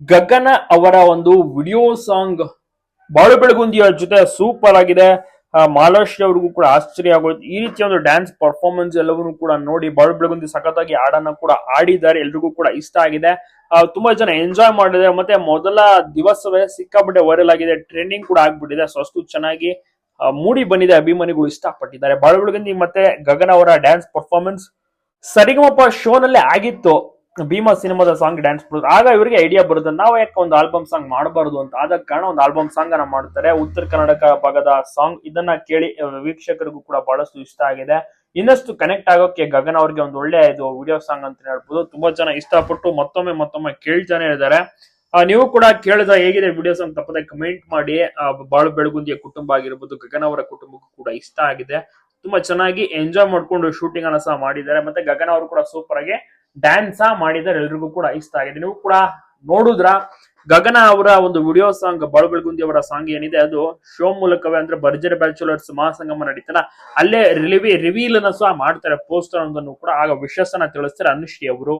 ಗಗನ ಅವರ ಒಂದು video song ಬಾಳು ಬೆಳಗುಂದಿಯ ಜೊತೆ ಸೂಪರ್ ಆಗಿದೆ. ಮಾಲಾಶ್ರೀ ಅವ್ರಿಗೂ ಕೂಡ ಆಶ್ಚರ್ಯ ಆಗೋಯ್ತು. ಈ ರೀತಿಯ ಒಂದು ಡ್ಯಾನ್ಸ್ ಪರ್ಫಾರ್ಮೆನ್ಸ್ ಎಲ್ಲವನ್ನೂ ಕೂಡ ನೋಡಿ ಬಾಳು ಬೆಳಗುಂದಿ ಸಖತ್ತಾಗಿ ಹಾಡನ್ನ ಕೂಡ ಆಡಿದ್ದಾರೆ ಎಲ್ರಿಗೂ ಕೂಡ ಇಷ್ಟ ಆಗಿದೆ. ತುಂಬಾ ಜನ ಎಂಜಾಯ್ ಮಾಡಿದೆ ಮತ್ತೆ ಮೊದಲ ದಿವಸವೇ ಸಿಕ್ಕಾಪಟ್ಟೆ ವೈರಲ್ ಆಗಿದೆ. ಟ್ರೆಂಡಿಂಗ್ ಕೂಡ ಆಗ್ಬಿಟ್ಟಿದೆ. ಸೊ ಅಷ್ಟು ಚೆನ್ನಾಗಿ ಮೂಡಿ ಬಂದಿದೆ. ಅಭಿಮಾನಿಗಳು ಇಷ್ಟಪಟ್ಟಿದ್ದಾರೆ. ಬಾಳು ಬೆಳಗುಂದಿ ಮತ್ತೆ ಗಗನ ಅವರ ಡ್ಯಾನ್ಸ್ ಪರ್ಫಾರ್ಮೆನ್ಸ್ ಸರಿಗಮಪ ಶೋ ನಲ್ಲೇ ಆಗಿತ್ತು. ಭೀಮಾ ಸಿನಿಮಾದ ಸಾಂಗ್ ಡ್ಯಾನ್ಸ್ ಮಾಡೋದು ಆಗ ಇವರಿಗೆ ಐಡಿಯಾ ಬರುತ್ತೆ ನಾವು ಯಾಕೆ ಒಂದು ಆಲ್ಬಮ್ ಸಾಂಗ್ ಮಾಡಬಾರ್ದು ಅಂತ. ಆದ ಕಾರಣ ಒಂದು ಆಲ್ಬಮ್ ಸಾಂಗ್ ಅನ್ನ ಮಾಡ್ತಾರೆ. ಉತ್ತರ ಕರ್ನಾಟಕ ಭಾಗದ ಸಾಂಗ್ ಇದನ್ನ ಕೇಳಿ ವೀಕ್ಷಕರಿಗೂ ಕೂಡ ಬಹಳಷ್ಟು ಇಷ್ಟ ಆಗಿದೆ. ಇನ್ನಷ್ಟು ಕನೆಕ್ಟ್ ಆಗೋಕೆ ಗಗನ್ ಅವ್ರಿಗೆ ಒಂದು ಒಳ್ಳೆ ಇದು ವಿಡಿಯೋ ಸಾಂಗ್ ಅಂತ ಹೇಳ್ಬೋದು. ತುಂಬಾ ಜನ ಇಷ್ಟಪಟ್ಟು ಮತ್ತೊಮ್ಮೆ ಮತ್ತೊಮ್ಮೆ ಕೇಳ್ತಾನೆ ಇದ್ದಾರೆ. ನೀವು ಕೂಡ ಕೇಳಿದ ಹೇಗಿದೆ ವಿಡಿಯೋ ಸಾಂಗ್ ತಪ್ಪದೆ ಕಮೆಂಟ್ ಮಾಡಿ. ಬಾಳು ಬೆಳಗುಂದಿಯ ಕುಟುಂಬ ಆಗಿರ್ಬೋದು, ಗಗನ್ ಅವರ ಕುಟುಂಬಕ್ಕೂ ಕೂಡ ಇಷ್ಟ ಆಗಿದೆ. ತುಂಬಾ ಚೆನ್ನಾಗಿ ಎಂಜಾಯ್ ಮಾಡ್ಕೊಂಡು ಶೂಟಿಂಗ್ ಅನ್ನ ಸಹ ಮಾಡಿದ್ದಾರೆ. ಮತ್ತೆ ಗಗನ್ ಅವರು ಕೂಡ ಸೂಪರ್ ಆಗಿ ಡ್ಯಾನ್ಸ್ ಮಾಡಿದರೆ ಎಲ್ರಿಗೂ ಕೂಡ ಇಷ್ಟ ಆಗಿದೆ. ನೀವು ಕೂಡ ನೋಡುದ್ರ? ಗಗನ ಅವರ ಒಂದು ವಿಡಿಯೋ ಸಾಂಗ್ ಬಾಳು ಬೆಳಗುಂದಿ ಅವರ ಸಾಂಗ್ ಏನಿದೆ, ಅದು ಶೋ ಮೂಲಕವೇ ಅಂದ್ರೆ ಭರ್ಜರಿ ಬ್ಯಾಚುಲರ್ಸ್ ಮಹಾಸಂಗಮ ನಡೀತಲ್ಲ, ಅಲ್ಲೇ ರಿಲಿವಿ ರಿವೀಲ್ ಅನ್ನ ಸಹ ಮಾಡ್ತಾರೆ ಪೋಸ್ಟರ್ ಒಂದನ್ನು ಕೂಡ ಆಗ ವಿಶ್ವಾಸನ ತಿಳಿಸ್ತಾರೆ, ಅನುಶ್ರೀ ಅವರು.